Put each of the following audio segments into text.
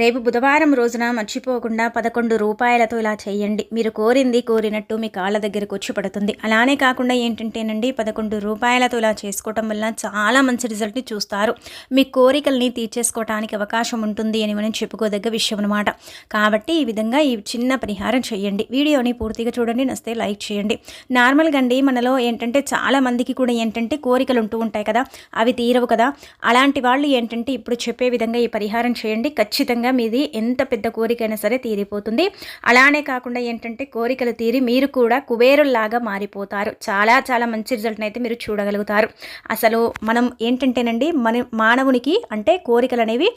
రేపు బుధవారం రోజున మర్చిపోకుండా పదకొండు రూపాయలతో ఇలా చేయండి. మీరు కోరింది కోరినట్టు మీ కాళ్ళ దగ్గరకు వచ్చి పడుతుంది అలానే కాకుండా ఏంటంటేనండి పదకొండు రూపాయలతో ఇలా చేసుకోవటం వల్ల చాలా మంచి రిజల్ట్ని చూస్తారు. మీ కోరికల్ని తీర్చేసుకోవటానికి అవకాశం ఉంటుంది అని మనం చెప్పుకోదగ్గ విషయం అనమాట కాబట్టి ఈ విధంగా ఈ చిన్న పరిహారం చేయండి. వీడియోని పూర్తిగా చూడండి నస్తే లైక్ చేయండి. నార్మల్గా అండి మనలో ఏంటంటే చాలా మందికి కూడా ఏంటంటే కోరికలు ఉంటూ ఉంటాయి కదా అవి తీరవు కదా. అలాంటి వాళ్ళు ఏంటంటే ఇప్పుడు చెప్పే విధంగా ఈ పరిహారం చేయండి. ఖచ్చితంగా ఖచ్చితంగా మీది ఎంత పెద్ద కోరికైనా సరే తీరిపోతుంది. అలానే కాకుండా ఏంటంటే కోరికలు తీరి మీరు కూడా కుబేరుల్లాగా మారిపోతారు. చాలా చాలా మంచి రిజల్ట్ని అయితే మీరు చూడగలుగుతారు. అసలు మనం ఏంటంటేనండి మన మానవునికి అంటే కోరికలు అనేవి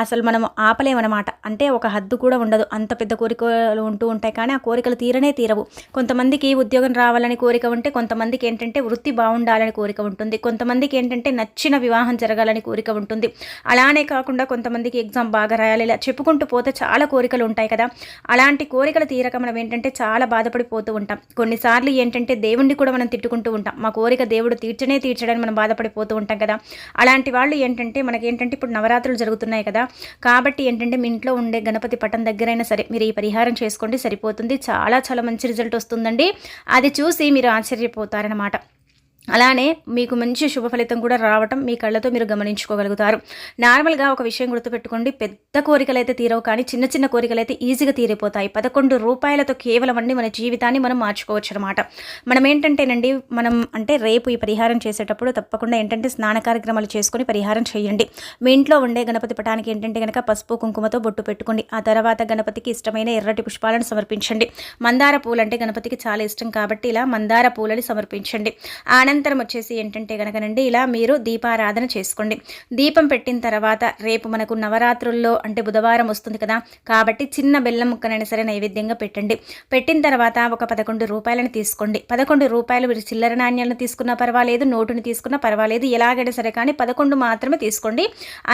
అసలు మనం ఆపలేమన్నమాట. అంటే ఒక హద్దు కూడా ఉండదు. అంత పెద్ద కోరికలు ఉంటూ ఉంటాయి కానీ ఆ కోరికలు తీరనే తీరవు. కొంతమందికి ఉద్యోగం రావాలని కోరిక ఉంటే కొంతమందికి ఏంటంటే వృత్తి బాగుండాలని కోరిక ఉంటుంది. కొంతమందికి ఏంటంటే నచ్చిన వివాహం జరగాలని కోరిక ఉంటుంది. అలానే కాకుండా కొంతమందికి ఎగ్జామ్ బాగా రాయాలి ఇలా చెప్పుకుంటూ పోతే చాలా కోరికలు ఉంటాయి కదా. అలాంటి కోరికలు తీరక మనం ఏంటంటే చాలా బాధపడిపోతూ ఉంటాం. కొన్నిసార్లు ఏంటంటే దేవుణ్ణి కూడా మనం తిట్టుకుంటూ ఉంటాం. మా కోరిక దేవుడు తీర్చనే తీర్చడానికి మనం బాధపడిపోతూ ఉంటాం కదా. అలాంటి వాళ్ళు ఏంటంటే మనకి ఏంటంటే ఇప్పుడు నవరాత్రులు జరుగుతున్నాయి కదా. కాబట్టి ఏంటంటే మీ ఇంట్లో ఉండే గణపతి పటం దగ్గరైనా సరే మీరు ఈ పరిహారం చేసుకోండి సరిపోతుంది. చాలా చాలా మంచి రిజల్ట్ వస్తుందండి. అది చూసి మీరు ఆశ్చర్యపోతారనమాట అలానే మీకు మంచి శుభ ఫలితం కూడా రావటం మీ కళ్ళతో మీరు గమనించుకోగలుగుతారు. నార్మల్గా ఒక విషయం గుర్తుపెట్టుకోండి. పెద్ద కోరికలు అయితే తీరవు కానీ చిన్న చిన్న కోరికలు అయితే ఈజీగా తీరిపోతాయి. పదకొండు రూపాయలతో కేవలం అండి మన జీవితాన్ని మనం మార్చుకోవచ్చు అనమాట మనం ఏంటంటేనండి మనం అంటే రేపు ఈ పరిహారం చేసేటప్పుడు తప్పకుండా ఏంటంటే స్నాన కార్యక్రమాలు చేసుకుని పరిహారం చేయండి. మీ ఇంట్లో ఉండే గణపతి పటానికి ఏంటంటే కనుక పసుపు కుంకుమతో బొట్టు పెట్టుకోండి. ఆ తర్వాత గణపతికి ఇష్టమైన ఎర్రటి పుష్పాలను సమర్పించండి. మందార పూలు అంటే గణపతికి చాలా ఇష్టం కాబట్టి ఇలా మందార పూలని సమర్పించండి. ఆన అనంతరం వచ్చేసి ఏంటంటే కనుకనండి ఇలా మీరు దీపారాధన చేసుకోండి. దీపం పెట్టిన తర్వాత రేపు మనకు నవరాత్రుల్లో అంటే బుధవారం వస్తుంది కదా కాబట్టి చిన్న బెల్లం ముక్కనైనా సరే నైవేద్యంగా పెట్టండి. పెట్టిన తర్వాత ఒక పదకొండు రూపాయలను తీసుకోండి. పదకొండు రూపాయలు మీరు చిల్లర నాణ్యాలను తీసుకున్నా పర్వాలేదు నోటుని తీసుకున్నా పర్వాలేదు ఎలాగైనా సరే కానీ పదకొండు మాత్రమే తీసుకోండి.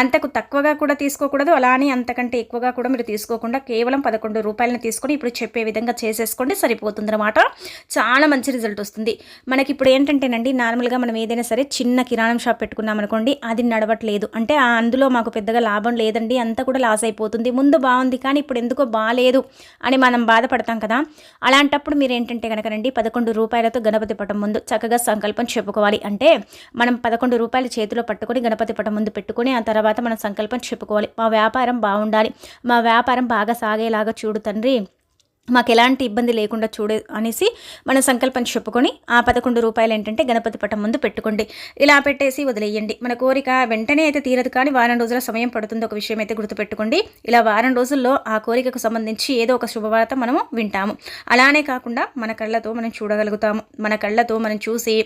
అంతకు తక్కువగా కూడా తీసుకోకూడదు అలానే అంతకంటే ఎక్కువగా కూడా మీరు తీసుకోకుండా కేవలం పదకొండు రూపాయలను తీసుకొని ఇప్పుడు చెప్పే విధంగా చేసేసుకోండి సరిపోతుంది అనమాట చాలా మంచి రిజల్ట్ వస్తుంది. మనకి ఇప్పుడు ఏంటంటేనండి అనుకోండి నార్మల్గా మనం ఏదైనా సరే చిన్న కిరాణం షాప్ పెట్టుకున్నాం అనుకోండి అది నడవట్లేదు. అంటే అందులో మాకు పెద్దగా లాభం లేదండి. అంతా కూడా లాస్ అయిపోతుంది. ముందు బాగుంది కానీ ఇప్పుడు ఎందుకో బాగాలేదు అని మనం బాధపడతాం కదా. అలాంటప్పుడు మీరు ఏంటంటే కనుక రండి పదకొండు రూపాయలతో గణపతి పటం ముందు చక్కగా సంకల్పం చెప్పుకోవాలి. అంటే మనం పదకొండు రూపాయలు చేతిలో పట్టుకొని గణపతి పటం ముందు పెట్టుకొని ఆ తర్వాత మనం సంకల్పం చెప్పుకోవాలి. మా వ్యాపారం బాగుండాలి. మా వ్యాపారం బాగా సాగేలాగా చూడు తండ్రి. మాకు ఎలాంటి ఇబ్బంది లేకుండా చూడే అనేసి మన సంకల్పం చెప్పుకొని ఆ పదకొండు రూపాయలు ఏంటంటే గణపతి పటం ముందు పెట్టుకోండి. ఇలా పెట్టేసి వదిలేయండి. మన కోరిక వెంటనే అయితే తీరదు కానీ వారం రోజుల సమయం పడుతుంది. ఒక విషయం అయితే గుర్తుపెట్టుకోండి. ఇలా వారం రోజుల్లో ఆ కోరికకు సంబంధించి ఏదో ఒక శుభవార్త మనము వింటాము. అలానే కాకుండా మన కళ్ళతో మనం చూడగలుగుతాము. మన కళ్ళతో మనం చూసి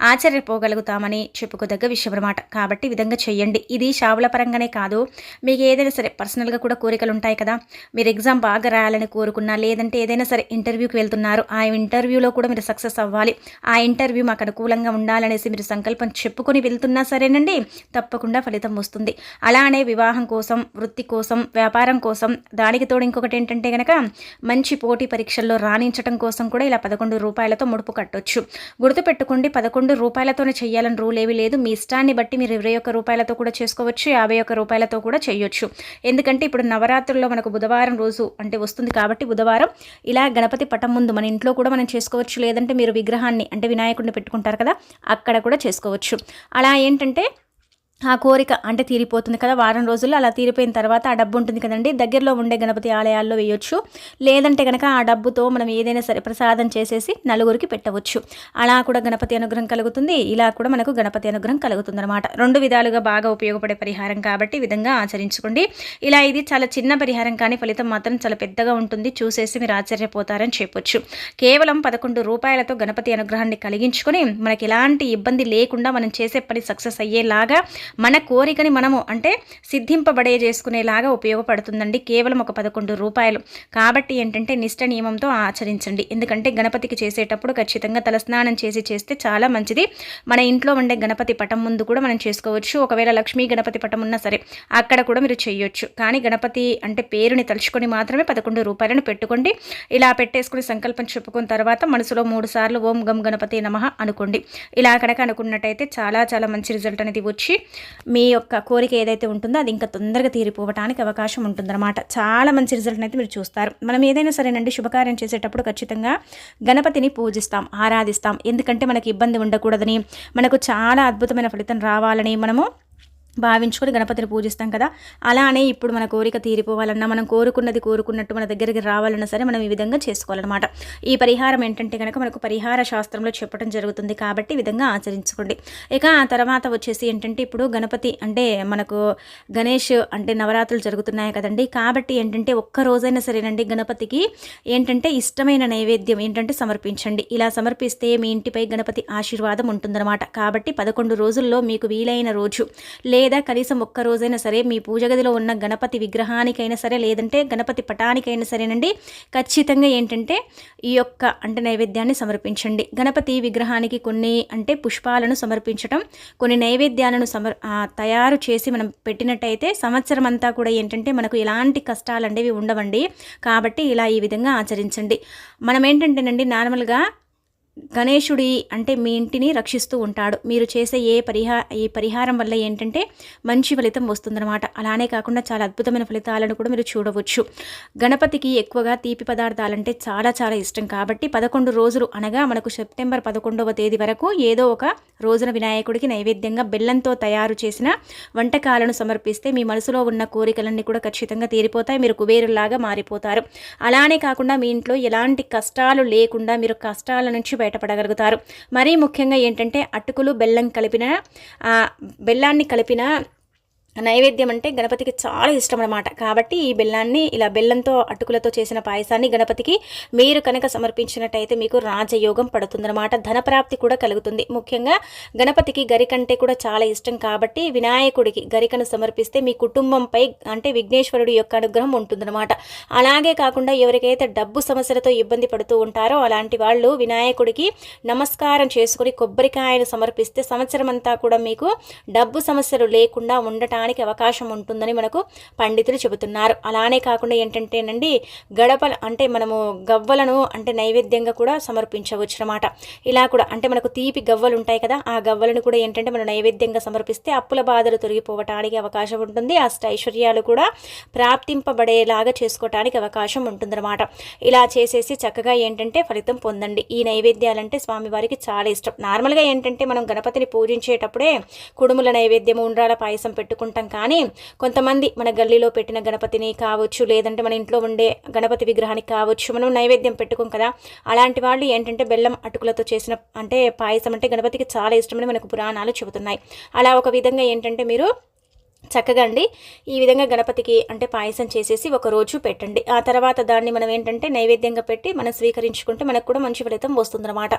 ఆశ్చర్యపోగలుగుతామని చెప్పుకోదగ్గ విషయం అనమాట కాబట్టి విధంగా చెయ్యండి. ఇది షావుల పరంగానే కాదు. మీకు ఏదైనా సరే పర్సనల్గా కూడా కోరికలు ఉంటాయి కదా. మీరు ఎగ్జామ్ బాగా రాయాలని కోరుకున్నా లేదంటే ఏదైనా సరే ఇంటర్వ్యూకి వెళ్తున్నారు. ఆ ఇంటర్వ్యూలో కూడా మీరు సక్సెస్ అవ్వాలి. ఆ ఇంటర్వ్యూ మాకు అనుకూలంగా ఉండాలనేసి మీరు సంకల్పం చెప్పుకొని వెళ్తున్నా సరేనండి. తప్పకుండా ఫలితం వస్తుంది. అలానే వివాహం కోసం వృత్తి కోసం వ్యాపారం కోసం దానికి తోడు ఇంకొకటి ఏంటంటే కనుక మంచి పోటీ పరీక్షల్లో రాణించడం కోసం కూడా ఇలా పదకొండు రూపాయలతో ముడుపు కట్టొచ్చు. గుర్తుపెట్టుకోండి పదకొండు రెండు రూపాయలతోనే చేయాలని రూల్ ఏవి లేదు. మీ ఇష్టాన్ని బట్టి మీరు ఇరవై ఒక్క రూపాయలతో కూడా చేసుకోవచ్చు యాభై ఒక్క రూపాయలతో కూడా చేయొచ్చు ఎందుకంటే ఇప్పుడు నవరాత్రుల్లో మనకు బుధవారం రోజు అంటే వస్తుంది కాబట్టి బుధవారం ఇలా గణపతి పటం ముందు మన ఇంట్లో కూడా మనం చేసుకోవచ్చు. లేదంటే మీరు విగ్రహాన్ని అంటే వినాయకుడిని పెట్టుకుంటారు కదా అక్కడ కూడా చేసుకోవచ్చు. అలా ఏంటంటే ఆ కోరిక అంటే తీరిపోతుంది కదా వారం రోజుల్లో అలా తీరిపోయిన తర్వాత ఆ డబ్బు ఉంటుంది కదండి దగ్గరలో ఉండే గణపతి ఆలయాల్లో వేయొచ్చు. లేదంటే కనుక ఆ డబ్బుతో మనం ఏదైనా సరే ప్రసాదం చేసేసి నలుగురికి పెట్టవచ్చు. అలా కూడా గణపతి అనుగ్రహం కలుగుతుంది ఇలా కూడా మనకు గణపతి అనుగ్రహం కలుగుతుంది అనమాట రెండు విధాలుగా బాగా ఉపయోగపడే పరిహారం కాబట్టి విధంగా ఆచరించుకోండి. ఇలా ఇది చాలా చిన్న పరిహారం కానీ ఫలితం మాత్రం చాలా పెద్దగా ఉంటుంది చూసేసి మీరు ఆశ్చర్యపోతారని చెప్పొచ్చు. కేవలం పదకొండు రూపాయలతో గణపతి అనుగ్రహాన్ని కలిగించుకొని మనకి ఎలాంటి ఇబ్బంది లేకుండా మనం చేసే పని సక్సెస్ అయ్యేలాగా మన కోరికని మనము అంటే సిద్ధింపబడే చేసుకునేలాగా ఉపయోగపడుతుందండి. కేవలం ఒక పదకొండు రూపాయలు. కాబట్టి ఏంటంటే నిష్ట నియమంతో ఆచరించండి. ఎందుకంటే గణపతికి చేసేటప్పుడు ఖచ్చితంగా తలస్నానం చేసి చేస్తే చాలా మంచిది. మన ఇంట్లో ఉండే గణపతి పటం ముందు కూడా మనం చేసుకోవచ్చు. ఒకవేళ లక్ష్మీ గణపతి పటం ఉన్నా సరే అక్కడ కూడా మీరు చేయొచ్చు. కానీ గణపతి అంటే పేరుని తలుచుకొని మాత్రమే పదకొండు రూపాయలను పెట్టుకోండి. ఇలా పెట్టేసుకుని సంకల్పం చెప్పుకున్న తర్వాత మనసులో మూడు సార్లు ఓం గం గణపతి నమ అనుకోండి. ఇలా కనుక అనుకున్నట్టయితే చాలా చాలా మంచి రిజల్ట్ అనేది వచ్చి మీ యొక్క కోరిక ఏదైతే ఉంటుందో అది ఇంకా తొందరగా తీరిపోవటానికి అవకాశం ఉంటుందన్నమాట. చాలా మంచి రిజల్ట్ అయితే మీరు చూస్తారు. మనం ఏదైనా సరేనండి శుభకార్యం చేసేటప్పుడు ఖచ్చితంగా గణపతిని పూజిస్తాం ఆరాధిస్తాం. ఎందుకంటే మనకి ఇబ్బంది ఉండకూడదని మనకు చాలా అద్భుతమైన ఫలితం రావాలని మనము భావించుకొని గణపతిని పూజిస్తాం కదా. అలానే ఇప్పుడు మన కోరిక తీరిపోవాలన్నా మనం కోరుకున్నది కోరుకున్నట్టు మన దగ్గరికి రావాలన్నా సరే మనం ఈ విధంగా చేసుకోవాలన్నమాట. ఈ పరిహారం ఏంటంటే కనుక మనకు పరిహార శాస్త్రంలో చెప్పడం జరుగుతుంది కాబట్టి ఈ విధంగా ఆచరించుకోండి. ఇక ఆ తర్వాత వచ్చేసి ఏంటంటే ఇప్పుడు గణపతి అంటే మనకు గణేష్ అంటే నవరాత్రులు జరుగుతున్నాయి కదండి. కాబట్టి ఏంటంటే ఒక్క రోజైనా సరేనండి గణపతికి ఏంటంటే ఇష్టమైన నైవేద్యం ఏంటంటే సమర్పించండి. ఇలా సమర్పిస్తే మీ ఇంటిపై గణపతి ఆశీర్వాదం ఉంటుందన్నమాట. కాబట్టి పదకొండు రోజుల్లో మీకు వీలైన రోజు. లే లేదా కనీసం ఒక్క రోజైనా సరే మీ పూజ గదిలో ఉన్న గణపతి విగ్రహానికైనా సరే లేదంటే గణపతి పటానికైనా సరేనండి ఖచ్చితంగా ఏంటంటే ఈ యొక్క అంటే నైవేద్యాన్ని సమర్పించండి. గణపతి విగ్రహానికి కొన్ని అంటే పుష్పాలను సమర్పించడం కొన్ని నైవేద్యాలను సమర్ తయారు చేసి మనం పెట్టినట్టయితే సంవత్సరం అంతా కూడా ఏంటంటే మనకు ఎలాంటి కష్టాలు అనేవి ఉండవండి. కాబట్టి ఇలా ఈ విధంగా ఆచరించండి. మనం ఏంటంటేనండి నార్మల్గా గణేశుడి అంటే మీ ఇంటిని రక్షిస్తూ ఉంటాడు. మీరు చేసే ఏ పరిహా ఈ పరిహారం వల్ల ఏంటంటే మంచి ఫలితం వస్తుందన్నమాట. అలానే కాకుండా చాలా అద్భుతమైన ఫలితాలను కూడా మీరు చూడవచ్చు. గణపతికి ఎక్కువగా తీపి పదార్థాలంటే చాలా చాలా ఇష్టం. కాబట్టి పదకొండు రోజులు అనగా మనకు సెప్టెంబర్ పదకొండవ తేదీ వరకు ఏదో ఒక రోజున వినాయకుడికి నైవేద్యంగా బెల్లంతో తయారు చేసిన వంటకాలను సమర్పిస్తే మీ మనసులో ఉన్న కోరికలన్నీ కూడా ఖచ్చితంగా తీరిపోతాయి. మీరు కుబేరులాగా మారిపోతారు. అలానే కాకుండా మీ ఇంట్లో ఎలాంటి కష్టాలు లేకుండా మీరు కష్టాల నుంచి బయటపడగలుగుతారు. మరీ ముఖ్యంగా ఏంటంటే అటుకులు బెల్లం కలిపిన బెల్లాన్ని కలిపిన నైవేద్యం అంటే గణపతికి చాలా ఇష్టం అనమాట కాబట్టి ఈ బెల్లాన్ని ఇలా బెల్లంతో అటుకులతో చేసిన పాయసాన్ని గణపతికి మీరు కనుక సమర్పించినట్టయితే మీకు రాజయోగం పడుతుందన్నమాట. ధనప్రాప్తి కూడా కలుగుతుంది. ముఖ్యంగా గణపతికి గరికంటే కూడా చాలా ఇష్టం కాబట్టి వినాయకుడికి గరికను సమర్పిస్తే మీ కుటుంబంపై అంటే విఘ్నేశ్వరుడి యొక్క అనుగ్రహం ఉంటుందన్నమాట. అలాగే కాకుండా ఎవరికైతే డబ్బు సమస్యలతో ఇబ్బంది పడుతూ ఉంటారో అలాంటి వాళ్ళు వినాయకుడికి నమస్కారం చేసుకుని కొబ్బరికాయను సమర్పిస్తే సంవత్సరం అంతా కూడా మీకు డబ్బు సమస్యలు లేకుండా ఉండటానికి రావడానికి అవకాశం ఉంటుందని మనకు పండితులు చెబుతున్నారు. అలానే కాకుండా ఏంటంటేనండి గడప అంటే మనము గవ్వలను అంటే నైవేద్యంగా కూడా సమర్పించవచ్చు అనమాట ఇలా కూడా అంటే మనకు తీపి గవ్వలు ఉంటాయి కదా ఆ గవ్వలను కూడా ఏంటంటే మనం నైవేద్యంగా సమర్పిస్తే అప్పుల బాధలు తొలగిపోవటానికి అవకాశం ఉంటుంది. అష్ట ఐశ్వర్యాలు కూడా ప్రాప్తింపబడేలాగా చేసుకోవటానికి అవకాశం ఉంటుందన్నమాట. ఇలా చేసేసి చక్కగా ఏంటంటే ఫలితం పొందండి. ఈ నైవేద్యాలంటే స్వామివారికి చాలా ఇష్టం. నార్మల్గా ఏంటంటే మనం గణపతిని పూజించేటప్పుడే కుడుముల నైవేద్యం ఉండ్రాల పాయసం పెట్టుకుంటాం. ఉంటాం కానీ కొంతమంది మన గల్లీలో పెట్టిన గణపతిని కావచ్చు లేదంటే మన ఇంట్లో ఉండే గణపతి విగ్రహానికి కావచ్చు మనం నైవేద్యం పెట్టుకోం కదా. అలాంటి వాళ్ళు ఏంటంటే బెల్లం అటుకులతో చేసిన అంటే పాయసం అంటే గణపతికి చాలా ఇష్టమని మనకు పురాణాలు చెబుతున్నాయి. అలా ఒక విధంగా ఏంటంటే మీరు చక్కగా అండి. ఈ విధంగా గణపతికి అంటే పాయసం చేసేసి ఒక రోజు పెట్టండి. ఆ తర్వాత దాన్ని మనం ఏంటంటే నైవేద్యంగా పెట్టి మనం స్వీకరించుకుంటే మనకు కూడా మంచి ఫలితం వస్తుందన్నమాట.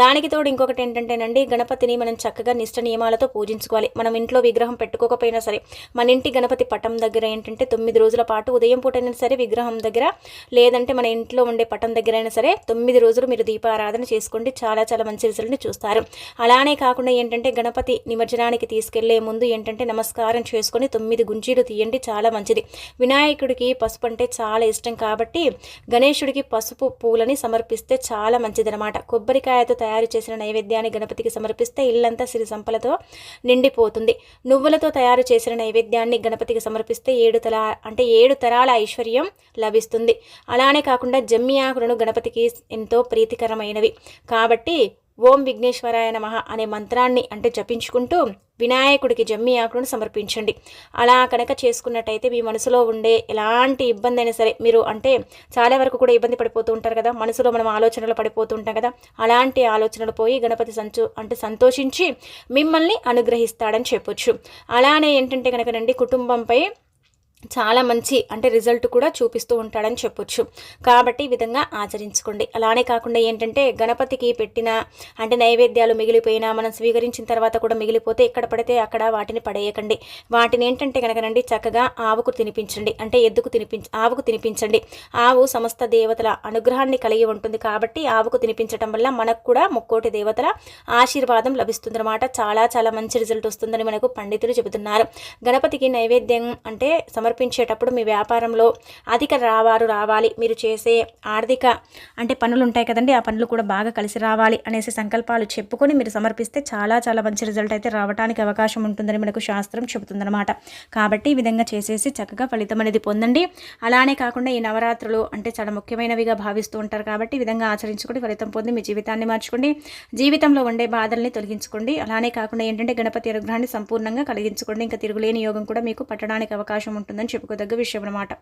దానికి తోడు ఇంకొకటి ఏంటంటేనండి గణపతిని మనం చక్కగా నిష్ట నియమాలతో పూజించుకోవాలి. మనం ఇంట్లో విగ్రహం పెట్టుకోకపోయినా సరే మన ఇంటి గణపతి పటం దగ్గర ఏంటంటే తొమ్మిది రోజుల పాటు ఉదయం పూటైనా సరే విగ్రహం దగ్గర లేదంటే మన ఇంట్లో ఉండే పటం దగ్గర అయినా సరే తొమ్మిది రోజులు మీరు దీపారాధన చేసుకోండి. చాలా చాలా మంచి రిజల్ట్ని చూస్తారు. అలానే కాకుండా ఏంటంటే గణపతి నిమజ్జనానికి తీసుకెళ్ళే ముందు ఏంటంటే నమస్కారం చేసుకుంటారు చేసుకొని తొమ్మిది గుంజీలు తీయండి చాలా మంచిది. వినాయకుడికి పసుపు అంటే చాలా ఇష్టం కాబట్టి గణేశుడికి పసుపు పూలని సమర్పిస్తే చాలా మంచిదనమాట కొబ్బరికాయతో తయారు చేసిన నైవేద్యాన్ని గణపతికి సమర్పిస్తే ఇల్లంతా సిరి సంపలతో నిండిపోతుంది. నువ్వులతో తయారు చేసిన నైవేద్యాన్ని గణపతికి సమర్పిస్తే ఏడు తల అంటే ఏడు తరాల ఐశ్వర్యం లభిస్తుంది. అలానే కాకుండా జమ్మి ఆకులను గణపతికి ఎంతో ప్రీతికరమైనవి. కాబట్టి ఓం విఘ్నేశ్వరాయ నమ అనే మంత్రాన్ని అంటే జపించుకుంటూ వినాయకుడికి జమ్మి ఆకులను సమర్పించండి. అలా కనుక చేసుకున్నట్టయితే మీ మనసులో ఉండే ఎలాంటి ఇబ్బంది అయినా సరే మీరు అంటే చాలా వరకు కూడా ఇబ్బంది పడిపోతూ ఉంటారు కదా మనసులో మనం ఆలోచనలు పడిపోతూ ఉంటాం కదా అలాంటి ఆలోచనలు పోయి గణపతి సంచు అంటే సంతోషించి మిమ్మల్ని అనుగ్రహిస్తాడని చెప్పొచ్చు. అలానే ఏంటంటే కనుక రండి కుటుంబంపై చాలా మంచి అంటే రిజల్ట్ కూడా చూపిస్తూ ఉంటాడని చెప్పొచ్చు. కాబట్టి ఈ విధంగా ఆచరించుకోండి. అలానే కాకుండా ఏంటంటే గణపతికి పెట్టిన అంటే నైవేద్యాలు మిగిలిపోయినా మనం స్వీకరించిన తర్వాత కూడా మిగిలిపోతే ఎక్కడ పడితే అక్కడ వాటిని పడేయకండి. వాటిని ఏంటంటే కనుకనండి చక్కగా ఆవుకు తినిపించండి. అంటే ఎద్దుకు తినిపించ ఆవుకు తినిపించండి. ఆవు సమస్త దేవతల అనుగ్రహాన్ని కలిగి ఉంటుంది కాబట్టి ఆవుకు తినిపించడం వల్ల మనకు కూడా ముక్కోటి దేవతల ఆశీర్వాదం లభిస్తుందన్నమాట. చాలా చాలా మంచి రిజల్ట్ వస్తుందని మనకు పండితులు చెబుతున్నారు. గణపతికి నైవేద్యం అంటే సమ సమర్పించేటప్పుడు మీ వ్యాపారంలో అధిక రావారు రావాలి. మీరు చేసే ఆర్థిక అంటే పనులు ఉంటాయి కదండి ఆ పనులు కూడా బాగా కలిసి రావాలి అనేసి సంకల్పాలు చెప్పుకొని మీరు సమర్పిస్తే చాలా చాలా మంచి రిజల్ట్ అయితే రావడానికి అవకాశం ఉంటుందని మనకు శాస్త్రం చెబుతుందన్నమాట. కాబట్టి ఈ విధంగా చేసేసి చక్కగా ఫలితం అనేది పొందండి. అలానే కాకుండా ఈ నవరాత్రులు అంటే చాలా ముఖ్యమైనవిగా భావిస్తూ ఉంటారు కాబట్టి ఈ విధంగా ఆచరించుకొని ఫలితం పొంది మీ జీవితాన్ని మార్చుకోండి. జీవితంలో ఉండే బాధల్ని తొలగించుకోండి. అలానే కాకుండా ఏంటంటే గణపతి అనుగ్రహాన్ని సంపూర్ణంగా కలిగించుకోండి. ఇంకా తిరుగులేని యోగం కూడా మీకు పట్టడానికి అవకాశం ఉంటుంది ఉంటుందని చెప్పుకోదగ్గ విషయం అన్నమాట